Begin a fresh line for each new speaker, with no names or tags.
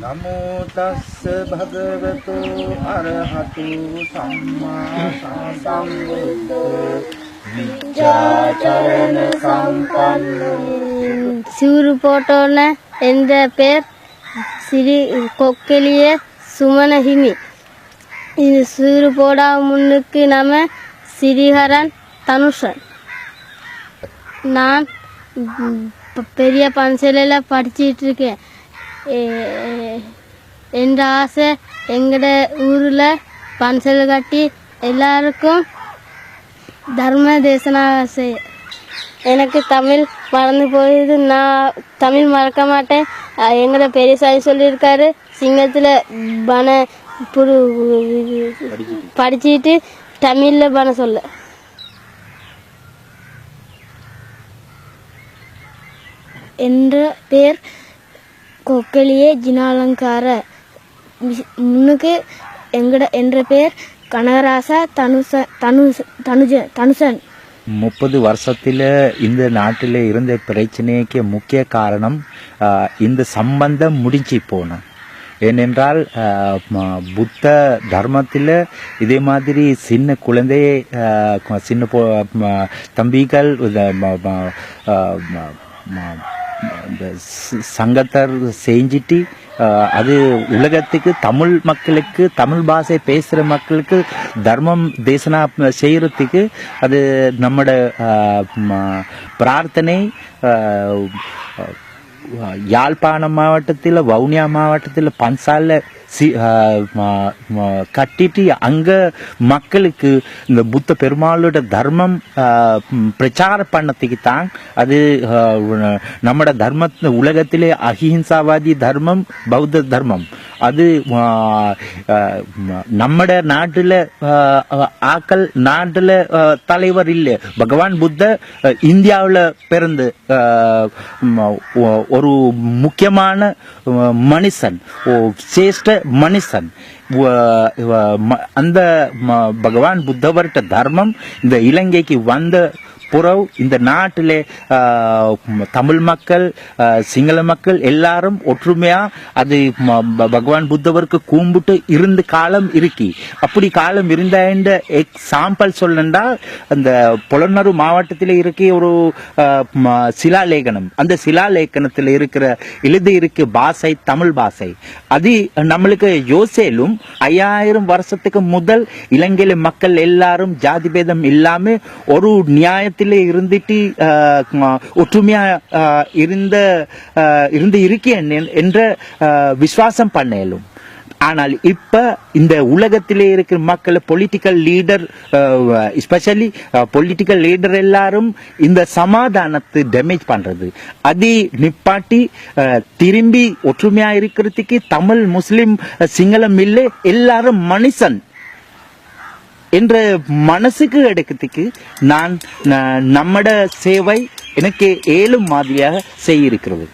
නමෝ තස්ස භගවතු අරහතු සම්මා සම්බුද්ධ විජාචරණ සම්පන්නෝ
சிறு போட்டோல என்ற பேர் சிறி கொக்கெளிய சுமனஹிமி இது சிறு போடா முன்னுக்கு நம்ம சிறிஹரன் தனுஷன் நான் ம், ப- பெரிய பன்சலையில் படிச்சிட்டு இருக்கேன் எ- என்ற ஆசை எங்கட ஊரில் பன்சல் கட்டி எல்லாருக்கும் தர்ம தேசனா செய்ய எனக்கு தமிழ் மறந்து போயிடுது. நான் தமிழ் மறக்க மாட்டேன். அஹ் எங்கட பெரிய சாமி சொல்லியிருக்காரு சிங்கத்தில் பண புரு படிச்சுட்டு தமிழில் பண சொல்ல. என்ற பேர் கொக்கலியே ஜினாலங்கார. முன்னுக்கு எங்கட என்ற பேர் கனகராசா தனுச தனுச தனுஜ தனுசன்.
முப்பது வருஷத்தில் இந்த நாட்டில் இருந்த பிரச்சனைக்கு முக்கிய காரணம் இந்த சம்பந்தம் முடிஞ்சு போனோம் ஏனென்றால் புத்த தர்மத்தில் இதே மாதிரி சின்ன குழந்தை சின்ன தம்பிகள் இந்த சங்கத்தார் செஞ்சிட்டு அது உலகத்துக்கு தமிழ் மக்களுக்கு தமிழ் பாஷை பேசுகிற மக்களுக்கு தர்மம் தேசனா செய்கிறதுக்கு அது நம்மட ம- பிரார்த்தனை யாழ்ப்பாணம் மாவட்டத்தில் வவுனியா மாவட்டத்தில் பன்சாலில் சி கட்டிட்டு அங்கே மக்களுக்கு இந்த புத்த பெருமாளோட தர்மம் பிரச்சாரம் பண்ணத்துக்கு தான் அது நம்ம நம்மட தர்ம உலகத்திலே அஹிம்சாவாதி தர்மம் பௌத்த தர்மம். அது நம்ம நாட்டில் நம்மட ஆக்கள் நாட்டில் தலைவர் இல்லை. பகவான் புத்த இந்தியாவில் பிறந்து ஒரு முக்கியமான மனுஷன். ஓ மனுஷன் அந்த பகவான் புத்தவர்கிட்ட தர்மம் இந்த இலங்கைக்கு வந்த புறவு இந்த நாட்டிலே தமிழ் மக்கள் சிங்கள மக்கள் எல்லாரும் ஒற்றுமையா அது ப- பகவான் புத்தவருக்கு கும்பிட்டு இருந்த காலம் இருக்கி. அப்படி காலம் இருந்த எக்ஸாம்பிள் சொல்லண்டா அந்த புலனரு மாவட்டத்தில் இருக்க ஒரு சிலாலேகனம். அந்த சிலாலேகனத்தில் இருக்கிற எழுதி இருக்க பாஷை தமிழ் பாஷை. அது நம்மளுக்கு யோசேலும் ஐயாயிரம் வருஷத்துக்கு முதல் இலங்கையில மக்கள் எல்லாரும் ஜாதி பேதம் இல்லாம ஒரு நியாயத்தை நியாயத்திலே இருந்துட்டு ஒற்றுமையா இருந்த இருந்து இருக்கேன் என்ற ஆஹ், விசுவாசம் பண்ணலும். ஆனால் இப்ப இந்த உலகத்திலே இருக்கிற மக்கள் political leader especially political leader எல்லாரும் இந்த சமாதானத்தை டேமேஜ் பண்றது. அது நிப்பாட்டி திரும்பி ஒற்றுமையா இருக்கிறதுக்கு தமிழ் முஸ்லிம் சிங்களம் இல்லை எல்லாரும் மனுஷன். என்ற மனசுக்கு எடுக்கிறதுக்கு நான் நம்மட சேவை எனக்கு ஏழும் மாதிரியாக செய்யிருக்கிறது